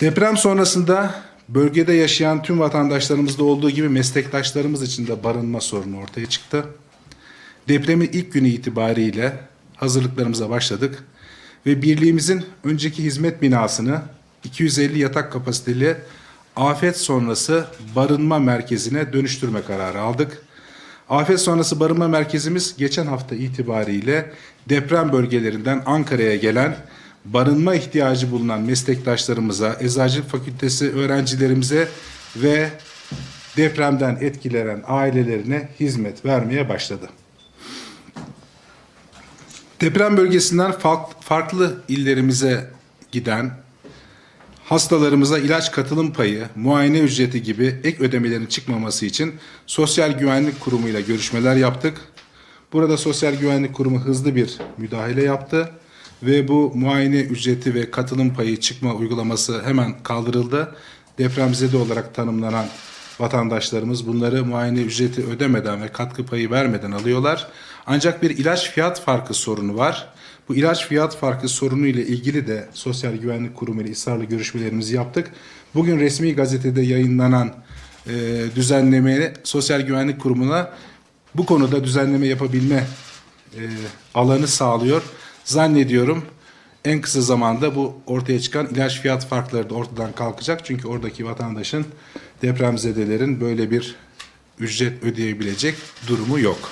Deprem sonrasında bölgede yaşayan tüm vatandaşlarımızda olduğu gibi meslektaşlarımız için de barınma sorunu ortaya çıktı. Depremin ilk günü itibariyle hazırlıklarımıza başladık ve birliğimizin önceki hizmet binasını 250 yatak kapasiteli afet sonrası barınma merkezine dönüştürme kararı aldık. Afet sonrası barınma merkezimiz geçen hafta itibariyle deprem bölgelerinden Ankara'ya gelen barınma ihtiyacı bulunan meslektaşlarımıza, Eczacılık Fakültesi öğrencilerimize ve depremden etkilenen ailelerine hizmet vermeye başladı. Deprem bölgesinden fark- farklı illerimize giden hastalarımıza ilaç katılım payı, muayene ücreti gibi ek ödemelerin çıkmaması için Sosyal Güvenlik Kurumu ile görüşmeler yaptık. Burada Sosyal Güvenlik Kurumu hızlı bir müdahale yaptı ve bu muayene ücreti ve katılım payı çıkma uygulaması hemen kaldırıldı. Depremzede olarak tanımlanan vatandaşlarımız bunları muayene ücreti ödemeden ve katkı payı vermeden alıyorlar. Ancak bir ilaç fiyat farkı sorunu var. Bu ilaç fiyat farkı sorunu ile ilgili de Sosyal Güvenlik Kurumu ile ısrarlı görüşmelerimizi yaptık. Bugün resmi gazetede yayınlanan e, düzenlemeyi Sosyal Güvenlik Kurumu'na bu konuda düzenleme yapabilme e, alanı sağlıyor. Zannediyorum en kısa zamanda bu ortaya çıkan ilaç fiyat farkları da ortadan kalkacak. Çünkü oradaki vatandaşın depremzedelerin böyle bir ücret ödeyebilecek durumu yok.